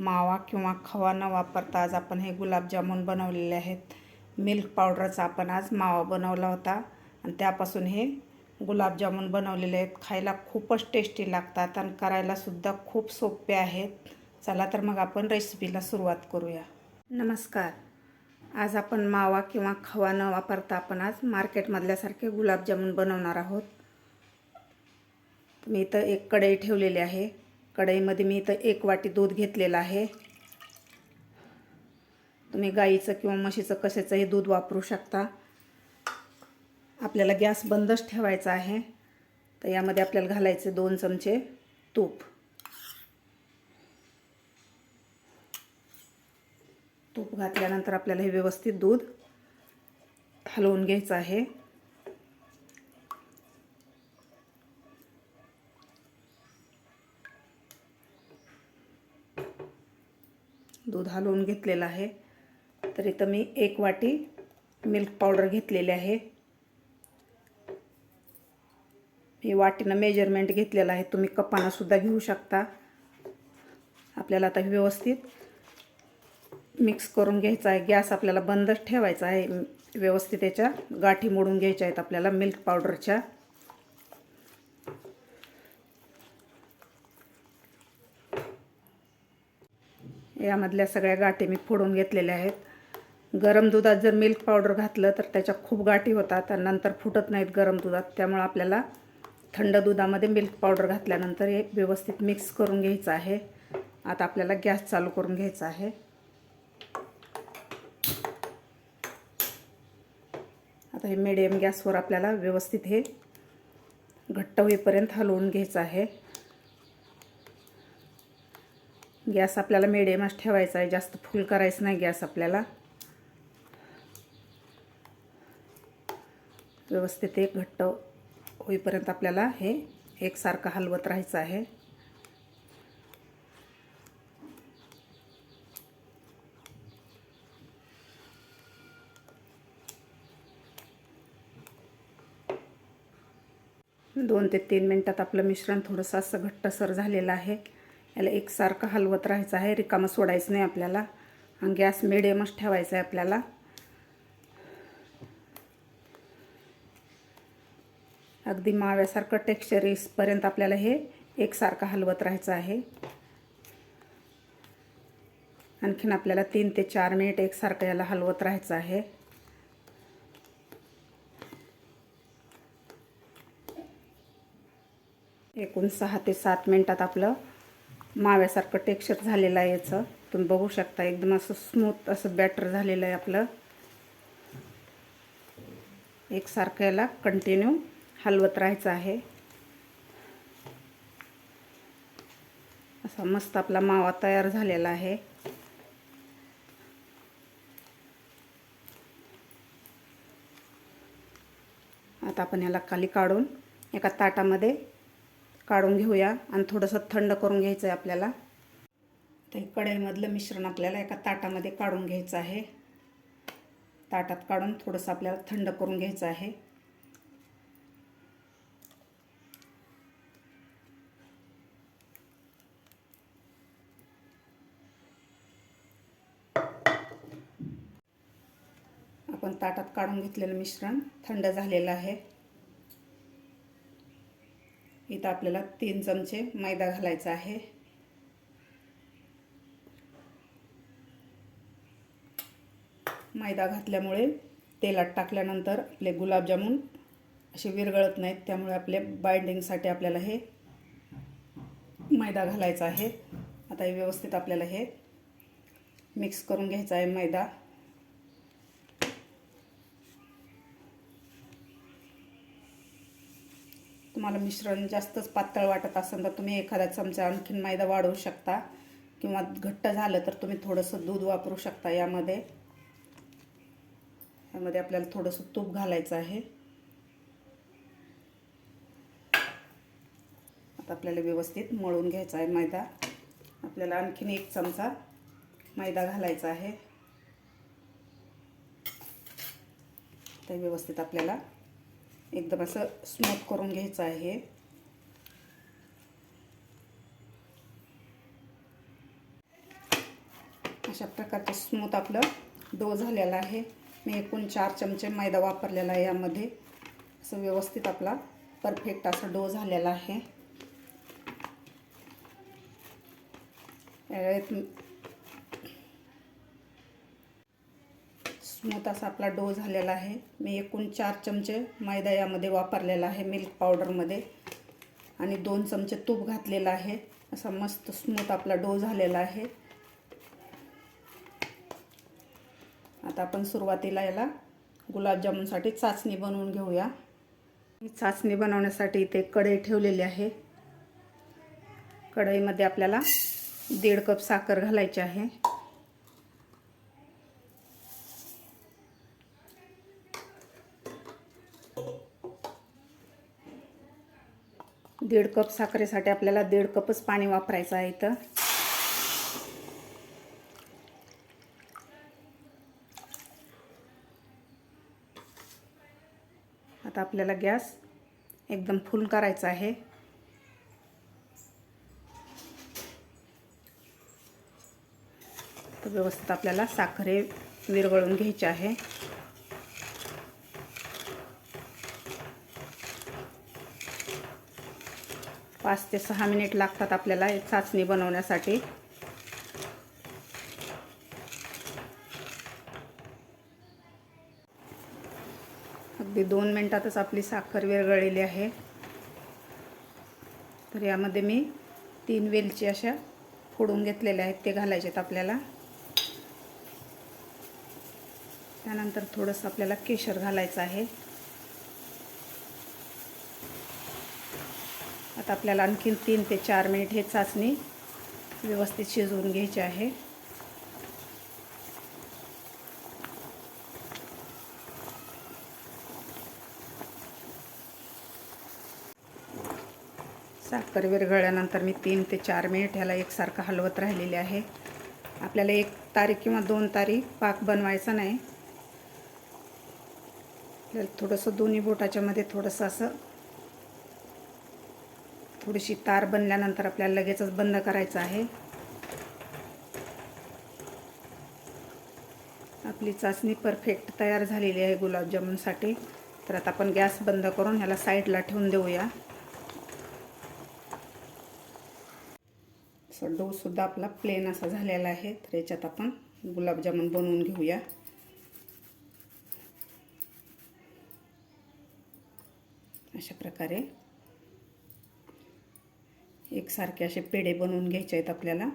मावा किंवा खवा न वापरता आज आपण हे गुलाबजामुन बनवलेले आहेत. मिल्क पावडरचा आपण आज मावा बनवला होता. आणि त्यापासून हे गुलाबजामुन बनवलेले आहेत. खायला खूपच टेस्टी लागतात आणि करायलासुद्धा खूप सोपे आहेत. चला तर मग आपण रेसिपीला सुरुवात करूया. नमस्कार. आज आपण मावा किंवा खवा न वापरता आपण आज मार्केटमधल्यासारखे गुलाबजामुन बनवणार आहोत. मी इथं एक कढई ठेवलेली आहे. कढईमध्ये मी इथं एक वाटी दूध घेतलेलं आहे. तुम्ही गाईचं किंवा म्हशीचं कशाचंही दूध वापरू शकता. आपल्याला गॅस बंदच ठेवायचा आहे. तर यामध्ये आपल्याला घालायचे दोन चमचे तूप. तूप घातल्यानंतर आपल्याला हे व्यवस्थित दूध हलवून घ्यायचं आहे. दूध हलवून घेतलेलं आहे. तर इथं मी एक वाटी मिल्क पावडर घेतलेली आहे. मी वाटीनं मेजरमेंट घेतलेलं आहे. तुम्ही कपानासुद्धा घेऊ शकता. आपल्याला आता व्यवस्थित मिक्स करून घ्यायचा आहे. गॅस आपल्याला बंदच ठेवायचा आहे. व्यवस्थित याच्या गाठी मोडून घ्यायच्या आहेत आपल्याला मिल्क पावडरच्या यामधल्या सगळ्या गाठी मी फोडून घेतलेल्या आहेत. गरम दुधात जर मिल्क पावडर घातलं तर त्याच्या खूप गाठी होतात आणि नंतर फुटत नाहीत गरम दुधात. त्यामुळं आपल्याला थंड दुधामध्ये मिल्क पावडर घातल्यानंतर हे व्यवस्थित मिक्स करून घ्यायचं आहे. आता आपल्याला गॅस चालू करून घ्यायचा आहे. आता हे मिडियम गॅसवर आपल्याला व्यवस्थित हे घट्ट होईपर्यंत हलवून घ्यायचं आहे. गॅस आपल्याला मिडियमच ठेवायचा आहे. जास्त फुल करायचं नाही गॅस आपल्याला. व्यवस्थित एक घट्ट होईपर्यंत आपल्याला हे एकसारखं हलवत राहायचं आहे. दोन ते तीन मिनटात आपलं मिश्रण थोडंसं असं घट्टसर झालेलं आहे. याला एकसारखं हलवत राहायचं आहे. रिकामं सोडायचं नाही आपल्याला. आणि गॅस मिडियमच ठेवायचा आहे आपल्याला. अगदी माव्यासारखं टेक्स्चर येईपर्यंत आपल्याला हे एकसारखं हलवत राहायचं आहे. आणखीन आपल्याला तीन ते चार मिनिट एकसारखं याला हलवत राहायचं आहे. एकूण सहा ते सात मिनटात आपलं माव्यासारखं टेक्स्चर झालेलं आहे याचं. तुम्ही बघू शकता एकदम असं स्मूथ असं बॅटर झालेलं आहे आपलं. एकसारखं याला कंटिन्यू हलवत राहायचं आहे. असा मस्त आपला मावा तयार झालेला आहे. आता आपण ह्याला खाली काढून एका ताटामध्ये काढून घेऊया आणि थोडंसं थंड करून घ्यायचं आहे आपल्याला. तर कढईमधलं मिश्रण आपल्याला एका ताटामध्ये काढून घ्यायचं आहे. ताटात काढून थोडंसं आपल्याला थंड करून घ्यायचं आहे. आपण ताटात काढून घेतलेलं मिश्रण थंड झालेलं आहे. इथं आपल्याला तीन चमचे मैदा घालायचा आहे. मैदा घातल्यामुळे तेलात टाकल्यानंतर आपले गुलाबजामुन असे विरघळत नाहीत त्यामुळे आपले बाइंडिंगसाठी आपल्याला हे मैदा घालायचा आहे. आता हे व्यवस्थित आपल्याला हे मिक्स करून घ्यायचा आहे मैदा. तुम्हाला मिश्रण जास्तच पातळ वाटत असेल तर तुम्ही एखादा चमचा आणखीन मैदा वाढवू शकता. किंवा घट्ट झालं तर तुम्ही थोडंसं दूध वापरू शकता यामध्ये. यामध्ये आपल्याला थोडंसं तूप घालायचं आहे. आता आपल्याला व्यवस्थित मळून घ्यायचा आहे मैदा. आपल्याला आणखीन एक चमचा मैदा घालायचा आहे. ते व्यवस्थित आपल्याला एकदम असं स्मूथ करून घ्यायचं आहे. अशा प्रकारचं स्मूथ आपलं डो झालेला आहे. मी एकूण चार चमचे मैदा वापरलेला आहे यामध्ये. असं व्यवस्थित आपला परफेक्ट असा डो झालेला आहे. यावेळेत स्मूथ असा आपला डो झालेला आहे. मी एकूण चार चमचे मैदा यामध्ये वापरलेला आहे मिल्क पावडरमध्ये आणि दोन चमचे तूप घातलेलं आहे. असा मस्त स्मूथ आपला डो झालेला आहे. आता आपण सुरुवातीला याला गुलाबजामुनसाठी चाचणी बनवून घेऊया. मी चाचणी बनवण्यासाठी इथे कढई ठेवलेली आहे. कढईमध्ये आपल्याला दीड कप साखर घालायची आहे. दीड कप साखरेसाठी आपल्याला दीड कपच पाणी वापरायचं आहे इथं. आता आपल्याला गॅस एकदम फुल करायचा आहे. तर व्यवस्थित आपल्याला साखरे विरगळून घ्यायची घ्यायचे आहे. पाच ते सहा मिनिट लागतात आपल्याला चाचणी बनवण्यासाठी. अगदी दोन मिनटातच आपली साखर विरघळलेली आहे. तर यामध्ये मी तीन वेलची अशा फोडून घेतलेल्या आहेत ते घालायचे आहेत आपल्याला. त्यानंतर थोडंसं आपल्याला केशर घालायचं आहे. आता आपल्याला आणखीन तीन ते चार मिनिट हे चाचणी व्यवस्थित शिजवून घ्यायची आहे. साखर विरघळल्यानंतर मी तीन ते चार मिनिट ह्याला एकसारखं हलवत राहिलेले आहे. आपल्याला एक तारीख किंवा दोन तारीख पाक बनवायचा नाही. आपल्याला थोडंसं दोन्ही बोटाच्यामध्ये थोडंसं असं थोडीशी तार बनल्यानंतर आपल्याला लगेचच बंद करायचं आहे. आपली चाचणी परफेक्ट तयार झालेली आहे गुलाबजामुनसाठी तर आता आपण गॅस बंद करून ह्याला साईडला ठेवून देऊया. असं डोसुद्धा आपला प्लेन असा झालेला आहे. तर याच्यात आपण गुलाबजामुन बनवून घेऊया. अशा प्रकारे एकसारखे असे पेढे बनवून घ्यायचे आहेत आपल्याला.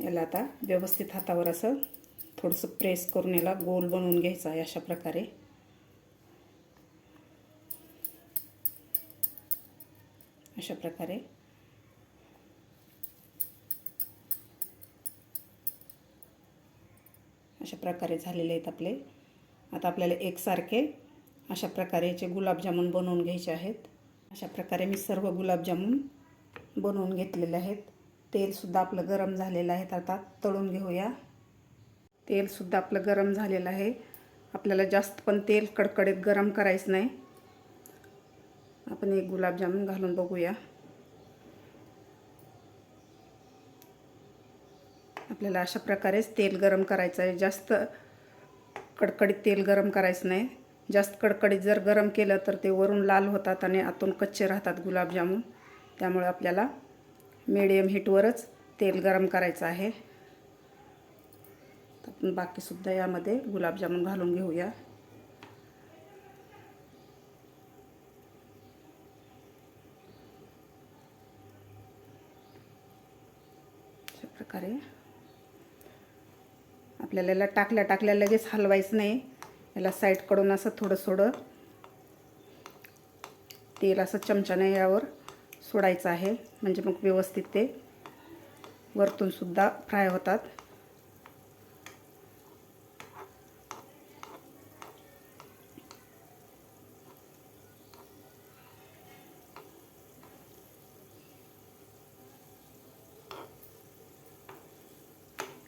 याला आता व्यवस्थित हातावर असं थोडंसं प्रेस करून याला गोल बनवून घ्यायचं आहे अशा प्रकारे. अशा प्रकारे. अशा प्रकारे झालेले आहेत आपले. आता आपल्याला एकसारखे अशा प्रकारे याचे गुलाबजामुन बनवून घ्यायचे आहेत. अशा प्रकारे मी सर्व गुलाबजामुन बनवून घेतलेले आहेत. तेलसुद्धा आपलं गरम झालेलं आहे. आता तळून घेऊया. तेलसुद्धा आपलं गरम झालेलं आहे. आपल्याला जास्त पण तेल कडकडीत गरम करायचं नाही. आपण एक गुलाबजामुन घालून बघूया. आपल्याला अशा प्रकारेच तेल गरम करायचं आहे. जास्त कडकडीत तेल गरम करायचं नाही. जास्त कडकडीत जर गरम केलं तर ते वरून लाल होतात आणि आतून कच्चे राहतात गुलाबजामून. त्यामुळे आपल्याला मिडियम हीटवरच तेल गरम करायचं आहे. आपण बाकीसुद्धा यामध्ये गुलाबजामून घालून घेऊया. अशा प्रकारे आपल्याला टाकल्या टाकल्या लगेच हलवायचं नाही. याला साईडकडून असं थोडं थोडं तेल असं चमच्याने यावर सोडायचं आहे. म्हणजे मग व्यवस्थित ते वरतूनसुद्धा फ्राय होतात.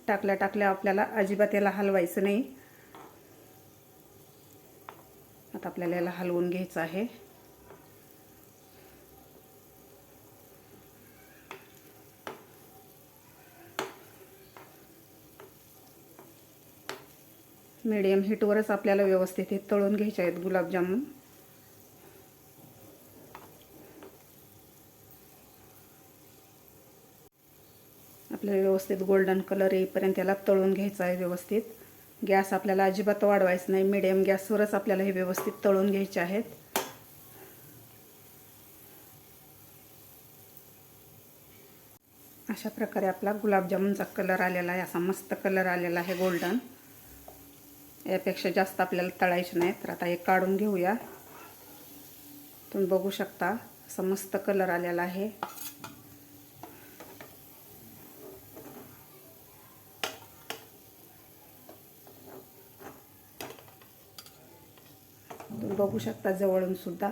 टाकल्या टाकल्या आपल्याला अजिबात याला हलवायचं नाही. आपल्याला याला हलवून घ्यायचं आहे. मीडियम हीटवरच आपल्याला व्यवस्थित हे तळून घ्यायचे आहेत गुलाबजामुन. आपल्याला व्यवस्थित गोल्डन कलर येईपर्यंत त्याला तळून घ्यायचा आहे व्यवस्थित. गॅस आपल्याला अजिबात वाढवायचं नाही. मिडियम गॅसवरच आपल्याला हे व्यवस्थित तळून घ्यायचे आहेत. अशा प्रकारे आपला गुलाबजामुनचा कलर आलेला आहे. असा मस्त कलर आलेला आहे गोल्डन. यापेक्षा जास्त आपल्याला तळायचे नाही तर आता हे काढून घेऊया. तुम्ही बघू शकता. असा मस्त कलर आलेला आहे. तुम्ही बघू शकता जवळून सुद्धा.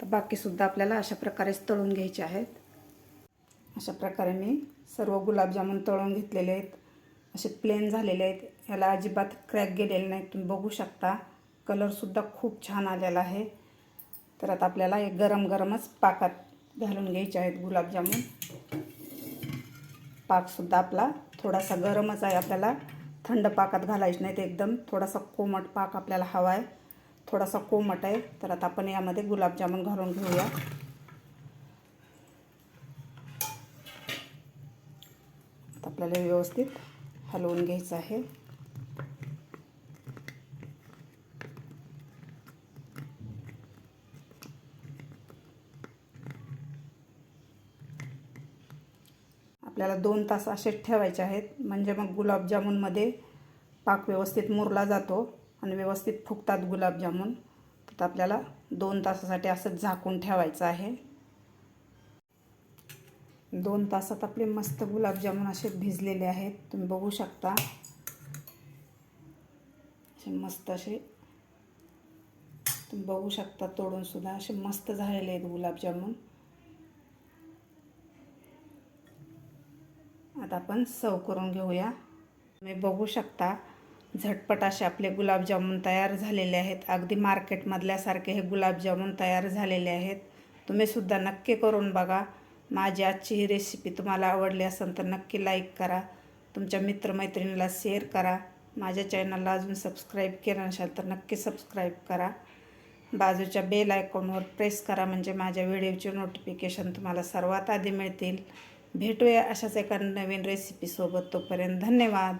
तर बाकीसुद्धा आपल्याला अशा प्रकारेच तळून घ्यायचे आहेत. अशा प्रकारे मी सर्व गुलाबजामुन तळून घेतलेले आहेत. असे प्लेन झालेले आहेत. याला अजिबात क्रॅक गेलेले नाहीत. तुम्ही बघू शकता. कलरसुद्धा खूप छान आलेला आहे. तर आता आपल्याला एक गरम गरमच पाकात घालून घ्यायचे आहेत गुलाबजामुन. पाकसुद्धा आपला थोडासा गरमच आहे. आपल्याला थंड पाकात घालायचे नाहीत एकदम थोडासा कोमट पाक आपल्याला हवा आहे. थोडासा कोमट आहे. तर आता आपण यामध्ये गुलाबजामुन घालून घेऊया. आपल्याला व्यवस्थित हलवून घ्यायचं आहे. आपल्याला दोन तास असेच ठेवायचे आहेत. म्हणजे मग गुलाबजामुनमध्ये पाक व्यवस्थित मुरला जातो. आणि व्यवस्थित फुगतात गुलाबजामुन तर आपल्याला दोन तासासाठी असंच झाकून ठेवायचं आहे. दोन तासात आपले मस्त गुलाबजामुन असे भिजलेले आहेत. तुम्ही बघू शकता. असे मस्त असे. तुम्ही बघू शकता तोडून सुद्धा असे मस्त झालेले आहेत गुलाबजामुन आता आपण सर्व करून घेऊया. तुम्ही बघू शकता झटपट असे आपले गुलाबजामुन तयार झालेले आहेत. अगदी मार्केटमधल्यासारखे हे गुलाबजामुन तयार झालेले आहेत. तुम्हीसुद्धा नक्की करून बघा. माझी आजची ही रेसिपी तुम्हाला आवडली असेल तर नक्की लाईक करा. तुमच्या मित्रमैत्रिणीला शेअर करा. माझ्या चॅनलला अजून सबस्क्राईब केलं नसेल तर नक्की सबस्क्राईब करा. बाजूच्या बेल आयकॉनवर प्रेस करा म्हणजे माझ्या व्हिडिओचे नोटिफिकेशन तुम्हाला सर्वात आधी मिळतील. भेटूया अशाच एका नवीन रेसिपीसोबत तोपर्यंत धन्यवाद.